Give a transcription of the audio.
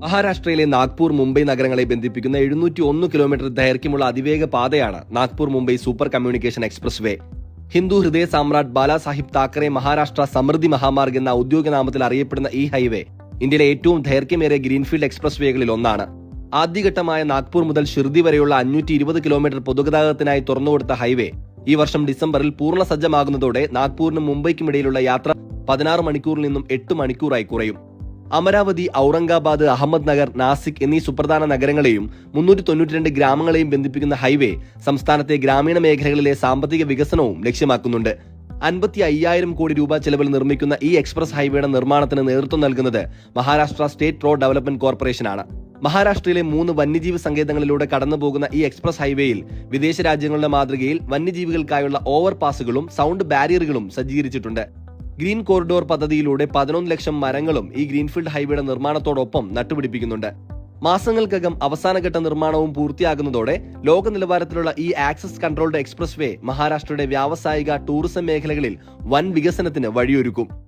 മഹാരാഷ്ട്രയിലെ നാഗ്പൂർ മുംബൈ നഗരങ്ങളെ ബന്ധിപ്പിക്കുന്ന എഴുന്നൂറ്റി ഒന്ന് കിലോമീറ്റർ ദൈർഘ്യമുള്ള അതിവേഗ പാതയാണ് Nagpur Mumbai super communication expressway Hindu Hriday Samrat Balasaheb Thackeray Maharashtra സമൃദ്ധി മഹാമാർഗ് എന്ന ഔദ്യോഗിക നാമത്തിൽ അറിയപ്പെടുന്ന ഈ ഹൈവേ ഇന്ത്യയിലെ ഏറ്റവും ദൈർഘ്യമേറിയ ഗ്രീൻഫീൽഡ് എക്സ്പ്രസ് വേകളിൽ ഒന്നാണ്. ആദ്യഘട്ടമായ നാഗ്പൂർ മുതൽ ഷിർദി വരെയുള്ള അഞ്ഞൂറ്റി ഇരുപത് കിലോമീറ്റർ പൊതുഗതാഗതത്തിനായി തുറന്നുകൊടുത്ത ഹൈവേ ഈ വർഷം ഡിസംബറിൽ പൂർണ സജ്ജമാകുന്നതോടെ നാഗ്പൂരിനും മുംബൈക്കും ഇടയിലുള്ള യാത്ര പതിനാറ് മണിക്കൂറിൽ നിന്നും എട്ട് മണിക്കൂറായി കുറയും. അമരാവതി ഔറംഗാബാദ് അഹമ്മദ് നഗർ നാസിക് എന്നീ സുപ്രധാന നഗരങ്ങളെയും മുന്നൂറ്റി തൊണ്ണൂറ്റിരണ്ട് ഗ്രാമങ്ങളെയും ബന്ധിപ്പിക്കുന്ന ഹൈവേ സംസ്ഥാനത്തെ ഗ്രാമീണ മേഖലകളിലെ സാമ്പത്തിക വികസനവും ലക്ഷ്യമാക്കുന്നുണ്ട്. അൻപത്തി അയ്യായിരം കോടി രൂപ ചെലവിൽ നിർമ്മിക്കുന്ന ഈ എക്സ്പ്രസ് ഹൈവേയുടെ നിർമ്മാണത്തിന് നേതൃത്വം നൽകുന്നത് മഹാരാഷ്ട്ര സ്റ്റേറ്റ് റോഡ് ഡെവലപ്മെന്റ് കോർപ്പറേഷനാണ്. മഹാരാഷ്ട്രയിലെ മൂന്ന് വന്യജീവി സങ്കേതങ്ങളിലൂടെ കടന്നുപോകുന്ന ഈ എക്സ്പ്രസ് ഹൈവേയിൽ വിദേശ രാജ്യങ്ങളുടെ മാതൃകയിൽ വന്യജീവികൾക്കായുള്ള ഓവർപാസുകളും സൗണ്ട് ബാരിയറുകളും സജ്ജീകരിച്ചിട്ടുണ്ട്. ഗ്രീൻ കോറിഡോർ പദ്ധതിയിലൂടെ പതിനൊന്ന് ലക്ഷം മരങ്ങളും ഈ ഗ്രീൻഫീൽഡ് ഹൈവേയുടെ നിർമ്മാണത്തോടൊപ്പം നട്ടുപിടിപ്പിക്കുന്നുണ്ട്. മാസങ്ങൾക്കകം അവസാനഘട്ട നിർമ്മാണവും പൂർത്തിയാകുന്നതോടെ ലോക നിലവാരത്തിലുള്ള ഈ ആക്സസ് കൺട്രോൾഡ് എക്സ്പ്രസ് വേ മഹാരാഷ്ട്രയുടെ വ്യാവസായിക ടൂറിസം മേഖലകളിൽ വൻ വികസനത്തിന് വഴിയൊരുക്കും.